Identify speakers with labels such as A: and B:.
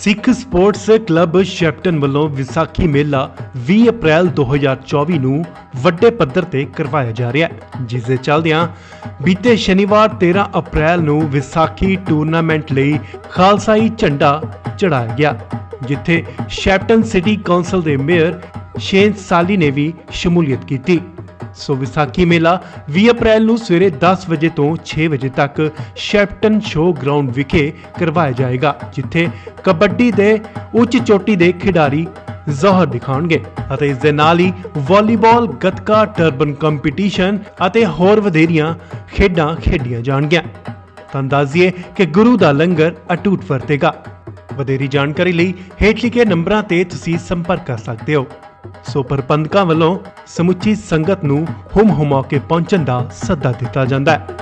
A: ਸਿੱਖ sports club Shepparton ਵੱਲੋਂ ਵਿਸਾਖੀ ਮੇਲਾ 20 ਅਪ੍ਰੈਲ 2024 ਨੂੰ ਵੱਡੇ ਪੱਧਰ ਤੇ ਕਰਵਾਇਆ ਜਾ ਰਿਹਾ ਹੈ। ਜਿਸ ਦੇ ਚੱਲਦਿਆਂ ਬੀਤੇ ਸ਼ਨੀਵਾਰ 13 ਅਪ੍ਰੈਲ ਨੂੰ ਵਿਸਾਖੀ ਟੂਰਨਾਮੈਂਟ ਲਈ ਖਾਲਸਾਈ ਝੰਡਾ ਚੜਾਇਆ ਗਿਆ, ਜਿੱਥੇ ਸ਼ੈਪਟਨ ਸਿਟੀ ਕੌਂਸਲ ਦੇ ਮੇਅਰ ਸ਼ੇਨ ਸਾਲੀ ਨੇ ਵੀ ਸ਼ਮੂਲੀਅਤ ਕੀਤੀ। ਸੋ ਵਿਸਾਖੀ ਮੇਲਾ 20 ਅਪ੍ਰੈਲ ਨੂੰ ਸਵੇਰੇ 10 ਵਜੇ ਤੋਂ 6 ਵਜੇ ਤੱਕ ਸ਼ੈਪਟਨ ਸ਼ੋ ਗਰਾਊਂਡ ਵਿਖੇ ਕਰਵਾਇਆ ਜਾਏਗਾ, ਜਿੱਥੇ ਕਬੱਡੀ ਦੇ ਉੱਚ ਚੋਟੀ ਦੇ ਖਿਡਾਰੀ ਜ਼ੋਹਰ ਦਿਖਾਉਣਗੇ ਅਤੇ ਇਸ ਦੇ ਨਾਲ ਹੀ ਵਾਲੀਬਾਲ, ਗੱਤਕਾ, ਟਰਬਨ ਕੰਪੀਟੀਸ਼ਨ ਅਤੇ ਹੋਰ ਵਧੇਰੀਆਂ ਖੇਡਾਂ ਖੇਡੀਆਂ ਜਾਣਗੀਆਂ। ਤਾਂ ਦੱਸਿਏ ਕਿ ਗੁਰੂ ਦਾ ਲੰਗਰ ਅਟੂਟ ਵਰਤੇਗਾ। ਵਧੇਰੀ ਜਾਣਕਾਰੀ ਲਈ ਹੇਠ ਲਿਖੇ ਨੰਬਰਾਂ ਤੇ ਤੁਸੀਂ ਸੰਪਰਕ ਕਰ ਸਕਦੇ ਹੋ। ਸੋ ਪ੍ਰਬੰਧਕਾਂ ਵੱਲੋਂ ਸਮੁੱਚੀ ਸੰਗਤ ਨੂੰ ਹੁਮ ਹੁਮਾ ਕੇ ਪਹੁੰਚਣ ਦਾ ਸੱਦਾ ਦਿੱਤਾ ਜਾਂਦਾ ਹੈ।